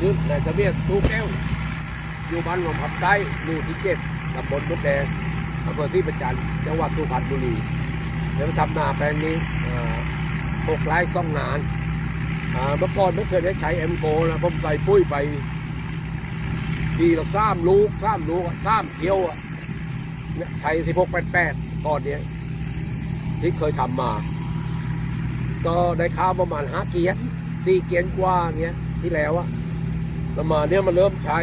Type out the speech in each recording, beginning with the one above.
ชื่อนายทะเบียนตู้แก้ว อยู่บ้านหลวงพับใต้หมู่ที่เจ็ดตำบลมดแดงอำเภอที่ประจันต์จังหวัดสุพรรณบุรีแล้วทำนาแปลงนี้หกไร่ต้องนานเมื่อก่อนไม่เคยได้ใช้เอ็มโกนะผมใส่ปุ้ยไปทีละสามลูกสามลูกอะสามเที่ยวเนี่ยใช้สิบหกแปดแปดก่อนเนี้ยที่เคยทำมา ก็ได้ข้าวประมาณห้าเกียนสี่เกียนกว่าเนี้ยที่แล้วอะ ประมาเนี้ยมันเริ่มใช้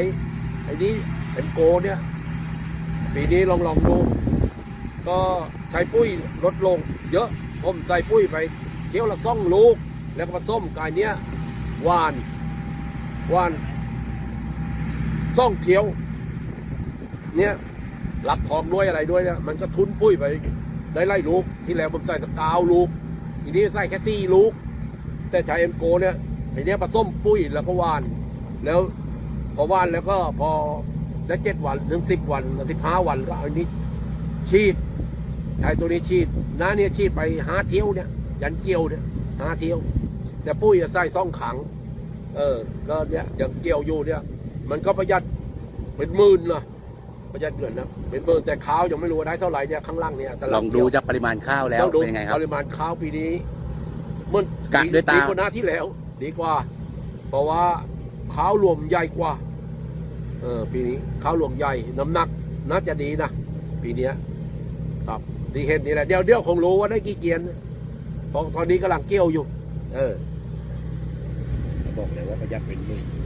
ไอ้นี้เอ็มโกเนี่ย ปีนี้ลองลองดู ก็ใช้ปุ้ยลดลง เยอะผมใส่ปุ้ยไปเที่ยวละซ่องลูก แล้วก็ผสมกายเนี้ยหวานหวานซ่องเที่ยว เนี่ยรับทองด้วยอะไรด้วยเนี่ยมันก็ทุนปุ้ยไปได้ไล่ลูก ที่แล้วผมใส่สกาวลูก ทีนี้ใส่แค่ตีลูก แต่ใช้เอ็มโกเนี่ยไอ้เนี้ยผสมปุ้ยแล้วก็หวาน แล้วพอหวานแล้วก็พอได้เจ็ดวันถึงสิบวันสิบห้าวันก็เอาอันนี้ฉีดใช้ตัวนี้ฉีดน้าเนี่ยฉีดไปห้าเที่ยวเนี่ย ยันเกี่ยวเนี่ยห้าเที่ยว แต่ปุ้ยจะใส่ต้องขัง เออ ก็เนี่ยยังเกี่ยวอยู่เนี่ย มันก็ประหยัดเป็นหมื่นนะประหยัดเงินนะเป็นหมื่นแต่ข้าวยังไม่รู้ว่าได้เท่าไหร่เนี่ยข้างล่างเนี่ยแต่ลองดูจากปริมาณข้าวแล้วต้องดูเป็นยังไงครับปริมาณข้าวปีนี้มันกะด้วยตาดีกว่าหน้าที่แล้ว ดีกว่า เพราะว่า ข้าวรวมใหญ่กว่า เออปีนี้ข้าวรวมใหญ่น้ำหนักน่าจะดีนะปีนี้ครับที่เห็นนี่แหละเดี๋ยวเดี๋ยวคงรู้ว่าได้กี่เกียนเพราะตอนนี้กำลังเกี่ยวอยู่ เออบอกเลยว่าประหยัดเป็นหมื่น